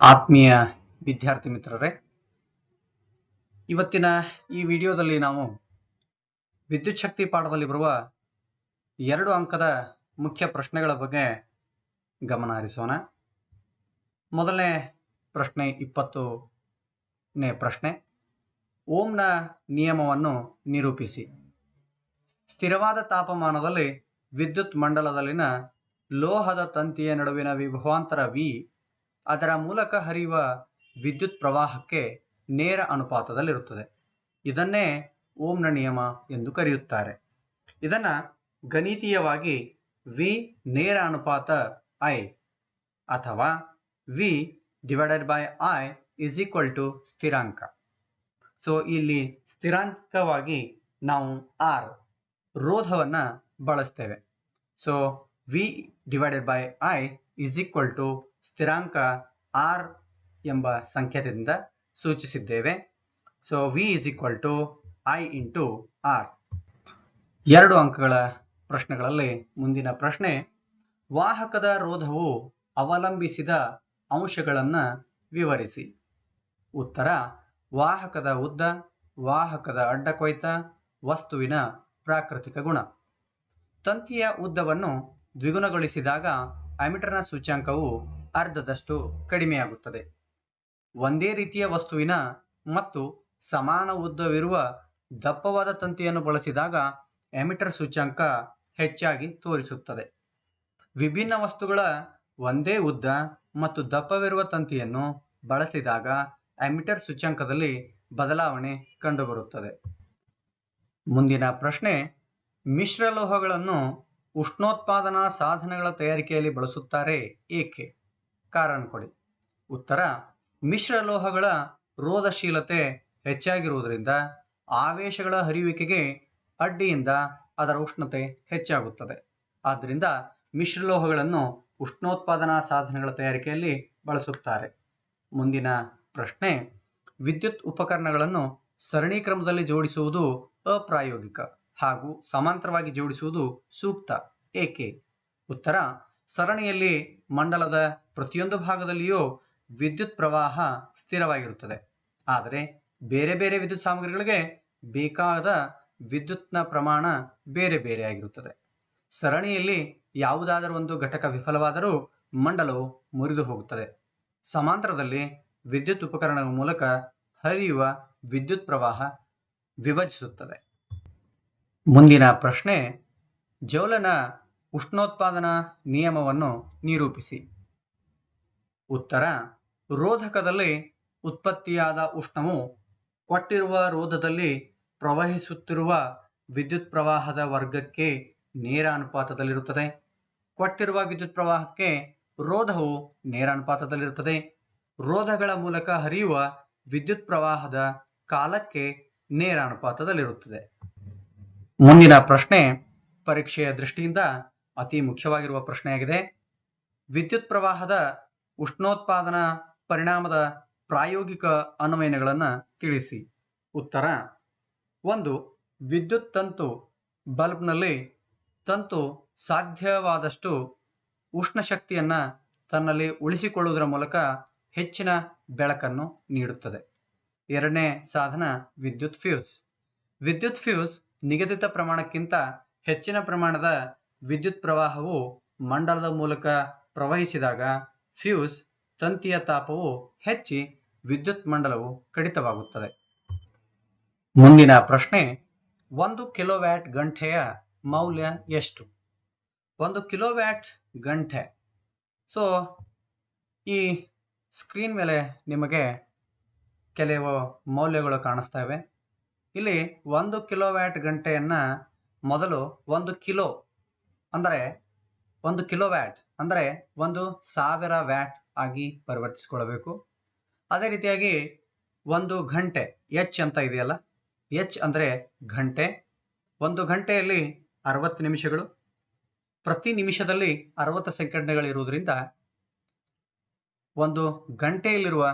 ಆತ್ಮೀಯ ವಿದ್ಯಾರ್ಥಿ ಮಿತ್ರರೇ, ಇವತ್ತಿನ ಈ ವಿಡಿಯೋದಲ್ಲಿ ನಾವು ವಿದ್ಯುತ್ ಶಕ್ತಿ ಪಾಠದಲ್ಲಿ ಬರುವ ಎರಡು ಅಂಕದ ಮುಖ್ಯ ಪ್ರಶ್ನೆಗಳ ಬಗ್ಗೆ ಗಮನ ಹರಿಸೋಣ. ಮೊದಲನೇ ಪ್ರಶ್ನೆ ಇಪ್ಪತ್ತನೇ ಪ್ರಶ್ನೆ ಓಂನ ನಿಯಮವನ್ನು ನಿರೂಪಿಸಿ. ಸ್ಥಿರವಾದ ತಾಪಮಾನದಲ್ಲಿ ವಿದ್ಯುತ್ ಮಂಡಲದಲ್ಲಿನ ಲೋಹದ ತಂತಿಯ ನಡುವಿನ ವಿಭವಾಂತರ ವಿ ಅದರ ಮೂಲಕ ಹರಿಯುವ ವಿದ್ಯುತ್ ಪ್ರವಾಹಕ್ಕೆ ನೇರ ಅನುಪಾತದಲ್ಲಿರುತ್ತದೆ. ಇದನ್ನೇ ಓಮ್ನ ನಿಯಮ ಎಂದು ಕರೆಯುತ್ತಾರೆ. ಇದನ್ನ ಗಣಿತೀಯವಾಗಿ ವಿ ನೇರ ಅನುಪಾತ ಐ ಅಥವಾ V divided by I is equal to ಸ್ಥಿರಾಂಕ. ಸೊ ಇಲ್ಲಿ ಸ್ಥಿರಾಂಕವಾಗಿ ನಾವು ಆರ್ ರೋಧವನ್ನ ಬಳಸ್ತೇವೆ. So V divided by I is equal to ಸ್ಥಿರಾಂಕ ಆರ್ ಎಂಬ ಸಂಕೇತದಿಂದ ಸೂಚಿಸಿದ್ದೇವೆ. So V is equal to I into R ಎರಡು ಅಂಕಗಳ ಪ್ರಶ್ನೆಗಳಲ್ಲಿ ಮುಂದಿನ ಪ್ರಶ್ನೆ, ವಾಹಕದ ರೋಧವು ಅವಲಂಬಿಸಿದ ಅಂಶಗಳನ್ನು ವಿವರಿಸಿ. ಉತ್ತರ, ವಾಹಕದ ಉದ್ದ, ವಾಹಕದ ಅಡ್ಡಕೊಯ್ತ ವಸ್ತುವಿನ ಪ್ರಾಕೃತಿಕ ಗುಣ. ತಂತಿಯ ಉದ್ದವನ್ನು ದ್ವಿಗುಣಗೊಳಿಸಿದಾಗ ಅಮಿಟರ್ನ ಸೂಚ್ಯಂಕವು ಅರ್ಧದಷ್ಟು ಕಡಿಮೆಯಾಗುತ್ತದೆ. ಒಂದೇ ರೀತಿಯ ವಸ್ತುವಿನ ಮತ್ತು ಸಮಾನ ಉದ್ದವಿರುವ ದಪ್ಪವಾದ ತಂತಿಯನ್ನು ಬಳಸಿದಾಗ ಎಮಿಟರ್ ಸೂಚ್ಯಂಕ ಹೆಚ್ಚಾಗಿ ತೋರಿಸುತ್ತದೆ. ವಿಭಿನ್ನ ವಸ್ತುಗಳ ಒಂದೇ ಉದ್ದ ಮತ್ತು ದಪ್ಪವಿರುವ ತಂತಿಯನ್ನು ಬಳಸಿದಾಗ ಎಮಿಟರ್ ಸೂಚ್ಯಂಕದಲ್ಲಿ ಬದಲಾವಣೆ ಕಂಡುಬರುತ್ತದೆ. ಮುಂದಿನ ಪ್ರಶ್ನೆ ಮಿಶ್ರಲೋಹಗಳನ್ನು ಉಷ್ಣೋತ್ಪಾದನಾ ಸಾಧನಗಳ ತಯಾರಿಕೆಯಲ್ಲಿ ಬಳಸುತ್ತಾರೆ ಏಕೆ? ಕಾರಣ ಕೊಡಿ. ಉತ್ತರ ಮಿಶ್ರಲೋಹಗಳ ರೋಧಶೀಲತೆ ಹೆಚ್ಚಾಗಿರುವುದರಿಂದ ಆವೇಶಗಳ ಹರಿಯುವಿಕೆಗೆ ಅಡ್ಡಿಯಿಂದ ಅದರ ಉಷ್ಣತೆ ಹೆಚ್ಚಾಗುತ್ತದೆ. ಆದ್ದರಿಂದ ಮಿಶ್ರಲೋಹಗಳನ್ನು ಉಷ್ಣೋತ್ಪಾದನಾ ಸಾಧನಗಳ ತಯಾರಿಕೆಯಲ್ಲಿ ಬಳಸುತ್ತಾರೆ. ಮುಂದಿನ ಪ್ರಶ್ನೆ, ವಿದ್ಯುತ್ ಉಪಕರಣಗಳನ್ನು ಸರಣಿ ಕ್ರಮದಲ್ಲಿ ಜೋಡಿಸುವುದು ಅಪ್ರಾಯೋಗಿಕ. ಹಾಗೂ ಸಮಾಂತರವಾಗಿ ಜೋಡಿಸುವುದು ಸೂಕ್ತ. ಏಕೆ? ಉತ್ತರ. ಸರಣಿಯಲ್ಲಿ ಮಂಡಲದ ಪ್ರತಿಯೊಂದು ಭಾಗದಲ್ಲಿಯೂ ವಿದ್ಯುತ್ ಪ್ರವಾಹ ಸ್ಥಿರವಾಗಿರುತ್ತದೆ. ಆದರೆ ಬೇರೆ ಬೇರೆ ವಿದ್ಯುತ್ ಸಾಮಗ್ರಿಗಳಿಗೆ ಬೇಕಾದ ವಿದ್ಯುತ್ನ ಪ್ರಮಾಣ ಬೇರೆ ಬೇರೆಯಾಗಿರುತ್ತದೆ ಸರಣಿಯಲ್ಲಿ ಯಾವುದಾದರೂ ಒಂದು ಘಟಕ ವಿಫಲವಾದರೂ ಮಂಡಲವು ಮುರಿದು ಹೋಗುತ್ತದೆ. ಸಮಾಂತರದಲ್ಲಿ ವಿದ್ಯುತ್ ಉಪಕರಣಗಳ ಮೂಲಕ ಹರಿಯುವ ವಿದ್ಯುತ್ ಪ್ರವಾಹ ವಿಭಜಿಸುತ್ತದೆ. ಮುಂದಿನ ಪ್ರಶ್ನೆ, ಜೌಲನ ಉಷ್ಣೋತ್ಪಾದನಾ ನಿಯಮವನ್ನು ನಿರೂಪಿಸಿ. ಉತ್ತರ, ರೋಧಕದಲ್ಲಿ ಉತ್ಪತ್ತಿಯಾದ ಉಷ್ಣವು ಕೊಟ್ಟಿರುವ ರೋಧದಲ್ಲಿ ಪ್ರವಹಿಸುತ್ತಿರುವ ವಿದ್ಯುತ್ ಪ್ರವಾಹದ ವರ್ಗಕ್ಕೆ ನೇರ ಅನುಪಾತದಲ್ಲಿರುತ್ತದೆ ಕೊಟ್ಟಿರುವ ವಿದ್ಯುತ್ ಪ್ರವಾಹಕ್ಕೆ ರೋಧವು ನೇರ ಅನುಪಾತದಲ್ಲಿರುತ್ತದೆ ರೋಧಗಳ ಮೂಲಕ ಹರಿಯುವ ವಿದ್ಯುತ್ ಪ್ರವಾಹದ ಕಾಲಕ್ಕೆ ನೇರ ಅನುಪಾತದಲ್ಲಿರುತ್ತದೆ ಮುಂದಿನ ಪ್ರಶ್ನೆ ಪರೀಕ್ಷೆಯ ದೃಷ್ಟಿಯಿಂದ ಅತಿ ಮುಖ್ಯವಾಗಿರುವ ಪ್ರಶ್ನೆಯಾಗಿದೆ. ವಿದ್ಯುತ್ ಪ್ರವಾಹದ ಉಷ್ಣೋತ್ಪಾದನಾ ಪರಿಣಾಮದ ಪ್ರಾಯೋಗಿಕ ಅನ್ವಯನಗಳನ್ನು ತಿಳಿಸಿ. ಉತ್ತರ, ಒಂದು, ವಿದ್ಯುತ್ ತಂತು ಬಲ್ಬ್ನಲ್ಲಿ ತಂತು ಸಾಧ್ಯವಾದಷ್ಟು ಉಷ್ಣ ಶಕ್ತಿಯನ್ನ ತನ್ನಲ್ಲಿ ಉಳಿಸಿಕೊಳ್ಳುವುದರ ಮೂಲಕ ಹೆಚ್ಚಿನ ಬೆಳಕನ್ನು ನೀಡುತ್ತದೆ. ಎರಡನೇ ಸಾಧನ, ವಿದ್ಯುತ್ ಫ್ಯೂಸ್. ವಿದ್ಯುತ್ ಫ್ಯೂಸ್ ನಿಗದಿತ ಪ್ರಮಾಣಕ್ಕಿಂತ ಹೆಚ್ಚಿನ ಪ್ರಮಾಣದ ವಿದ್ಯುತ್ ಪ್ರವಾಹವು ಮಂಡಲದ ಮೂಲಕ ಪ್ರವಹಿಸಿದಾಗ ಫ್ಯೂಸ್ ತಂತಿಯ ತಾಪವು ಹೆಚ್ಚಿ ವಿದ್ಯುತ್ ಮಂಡಲವು ಕಡಿತವಾಗುತ್ತದೆ. ಮುಂದಿನ ಪ್ರಶ್ನೆ, ಒಂದು ಕಿಲೋವ್ಯಾಟ್ ಗಂಟೆಯ ಮೌಲ್ಯ ಎಷ್ಟು? ಒಂದು ಕಿಲೋವ್ಯಾಟ್ ಗಂಟೆ. ಸೊ ಈ ಸ್ಕ್ರೀನ್ ಮೇಲೆ ನಿಮಗೆ ಕೆಲವು ಮೌಲ್ಯಗಳು ಕಾಣಿಸ್ತಾ ಇವೆ. ಇಲ್ಲಿ ಒಂದು ಕಿಲೋವ್ಯಾಟ್ ಗಂಟೆಯನ್ನ ಮೊದಲು ಒಂದು ಕಿಲೋ ಅಂದರೆ ಒಂದು ಕಿಲೋವ್ಯಾಟ್ ಅಂದರೆ ಒಂದು ಸಾವಿರ ವ್ಯಾಟ್ ಆಗಿ ಪರಿವರ್ತಿಸಿಕೊಳ್ಳಬೇಕು. ಅದೇ ರೀತಿಯಾಗಿ ಒಂದು ಗಂಟೆ, ಎಚ್ ಅಂತ ಇದೆಯಲ್ಲ? ಎಚ್ ಅಂದರೆ ಗಂಟೆ. ಒಂದು ಗಂಟೆಯಲ್ಲಿ ಅರವತ್ತು ನಿಮಿಷಗಳು. ಪ್ರತಿ ನಿಮಿಷದಲ್ಲಿ ಅರವತ್ತು ಸೆಕೆಂಡ್ಗಳಿರುವುದರಿಂದ ಒಂದು ಗಂಟೆಯಲ್ಲಿರುವ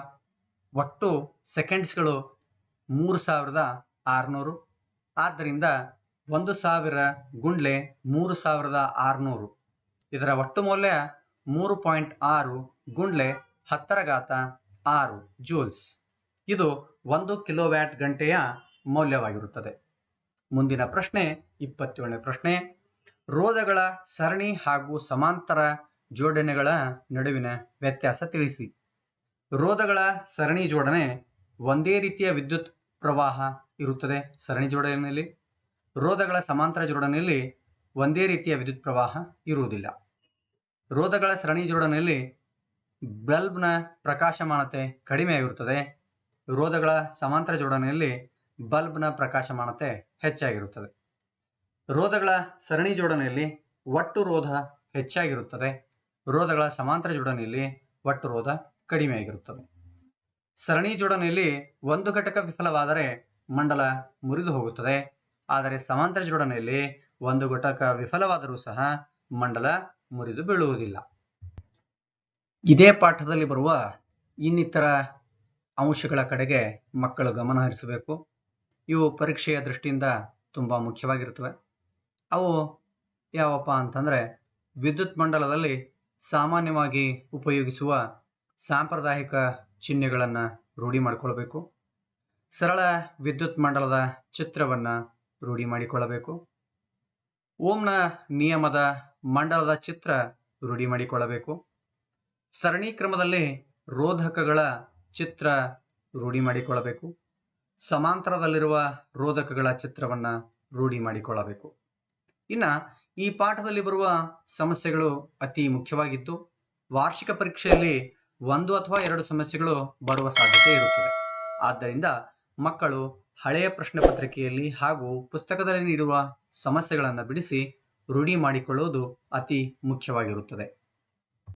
ಒಟ್ಟು ಸೆಕೆಂಡ್ಸ್ಗಳು ಮೂರು ಸಾವಿರದ ಆರುನೂರು. ಆದ್ದರಿಂದ ಒಂದು ಸಾವಿರ ಗುಂಡ್ಲೆ ಮೂರು ಸಾವಿರದ ಆರುನೂರು. ಇದರ ಒಟ್ಟು ಮೌಲ್ಯ ಮೂರು ಪಾಯಿಂಟ್ ಆರು ಗುಂಡ್ಲೆ ಹತ್ತರ ಘಾತ ಆರು ಜೂಲ್ಸ್. ಇದು ಒಂದು ಕಿಲೋವ್ಯಾಟ್ ಗಂಟೆಯ ಮೌಲ್ಯವಾಗಿರುತ್ತದೆ. ಮುಂದಿನ ಪ್ರಶ್ನೆ, ಇಪ್ಪತ್ತೇಳನೇ ಪ್ರಶ್ನೆ. ರೋಧಗಳ ಸರಣಿ ಹಾಗೂ ಸಮಾಂತರ ಜೋಡಣೆಗಳ ನಡುವಿನ ವ್ಯತ್ಯಾಸ ತಿಳಿಸಿ. ರೋಧಗಳ ಸರಣಿ ಜೋಡಣೆ ಒಂದೇ ರೀತಿಯ ವಿದ್ಯುತ್ ಪ್ರವಾಹ ಇರುತ್ತದೆ. ಸರಣಿ ಜೋಡಣೆಯಲ್ಲಿ ರೋಧಗಳ ಸಮಾಂತರ ಜೋಡಣೆಯಲ್ಲಿ ಒಂದೇ ರೀತಿಯ ವಿದ್ಯುತ್ ಪ್ರವಾಹ ಇರುವುದಿಲ್ಲ. ರೋಧಗಳ ಸರಣಿ ಜೋಡಣೆಯಲ್ಲಿ ಬಲ್ಬ್ನ ಪ್ರಕಾಶಮಾನತೆ ಕಡಿಮೆಯಾಗಿರುತ್ತದೆ ರೋಧಗಳ ಸಮಾಂತರ ಜೋಡಣೆಯಲ್ಲಿ ಬಲ್ಬ್ನ ಪ್ರಕಾಶಮಾನತೆ ಹೆಚ್ಚಾಗಿರುತ್ತದೆ. ರೋಧಗಳ ಸರಣಿ ಜೋಡಣೆಯಲ್ಲಿ ಒಟ್ಟು ರೋಧ ಹೆಚ್ಚಾಗಿರುತ್ತದೆ. ರೋಧಗಳ ಸಮಾಂತರ ಜೋಡಣೆಯಲ್ಲಿ ಒಟ್ಟು ರೋಧ ಕಡಿಮೆಯಾಗಿರುತ್ತದೆ ಸರಣಿ ಜೋಡಣೆಯಲ್ಲಿ ಒಂದು ಘಟಕ ವಿಫಲವಾದರೆ ಮಂಡಲ ಮುರಿದು ಹೋಗುತ್ತದೆ. ಆದರೆ ಸಮಾಂತರ ಜೋಡಣೆಯಲ್ಲಿ ಒಂದು ಘಟಕ ವಿಫಲವಾದರೂ ಸಹ ಮಂಡಲ ಮುರಿದು ಬೀಳುವುದಿಲ್ಲ. ಇದೇ ಪಾಠದಲ್ಲಿ ಬರುವ ಇನ್ನಿತರ ಅಂಶಗಳ ಕಡೆಗೆ ಮಕ್ಕಳು ಗಮನ ಹರಿಸಬೇಕು. ಇವು ಪರೀಕ್ಷೆಯ ದೃಷ್ಟಿಯಿಂದ ತುಂಬ ಮುಖ್ಯವಾಗಿರುತ್ತವೆ. ಅವು ಯಾವಪ್ಪ ಅಂತಂದರೆ ವಿದ್ಯುತ್ ಮಂಡಲದಲ್ಲಿ ಸಾಮಾನ್ಯವಾಗಿ ಉಪಯೋಗಿಸುವ ಸಾಂಪ್ರದಾಯಿಕ ಚಿಹ್ನೆಗಳನ್ನು ರೂಢಿ ಮಾಡಿಕೊಳ್ಬೇಕು. ಸರಳ ವಿದ್ಯುತ್ ಮಂಡಲದ ಚಿತ್ರವನ್ನು ರೂಢಿ ಮಾಡಿಕೊಳ್ಳಬೇಕು. ಓಂನ ನಿಯಮದ ಮಂಡಲದ ಚಿತ್ರ ರೂಢಿ ಮಾಡಿಕೊಳ್ಳಬೇಕು. ಸರಣಿ ಕ್ರಮದಲ್ಲಿ ರೋಧಕಗಳ ಚಿತ್ರ ರೂಢಿ ಮಾಡಿಕೊಳ್ಳಬೇಕು. ಸಮಾಂತರದಲ್ಲಿರುವ ರೋಧಕಗಳ ಚಿತ್ರವನ್ನು ರೂಢಿ ಮಾಡಿಕೊಳ್ಳಬೇಕು. ಇನ್ನ ಈ ಪಾಠದಲ್ಲಿ ಬರುವ ಸಮಸ್ಯೆಗಳು ಅತಿ ಮುಖ್ಯವಾಗಿತ್ತು ವಾರ್ಷಿಕ ಪರೀಕ್ಷೆಯಲ್ಲಿ ಒಂದು ಅಥವಾ ಎರಡು ಸಮಸ್ಯೆಗಳು ಬರುವ ಸಾಧ್ಯತೆ ಇರುತ್ತದೆ. ಆದ್ದರಿಂದ ಮಕ್ಕಳು ಹಳೆಯ ಪ್ರಶ್ನೆ ಪತ್ರಿಕೆಯಲ್ಲಿ ಹಾಗೂ ಪುಸ್ತಕದಲ್ಲಿ ನೀಡುವ ಸಮಸ್ಯೆಗಳನ್ನು ಬಿಡಿಸಿ ರೂಢಿ ಮಾಡಿಕೊಳ್ಳುವುದು ಅತಿ ಮುಖ್ಯವಾಗಿರುತ್ತದೆ.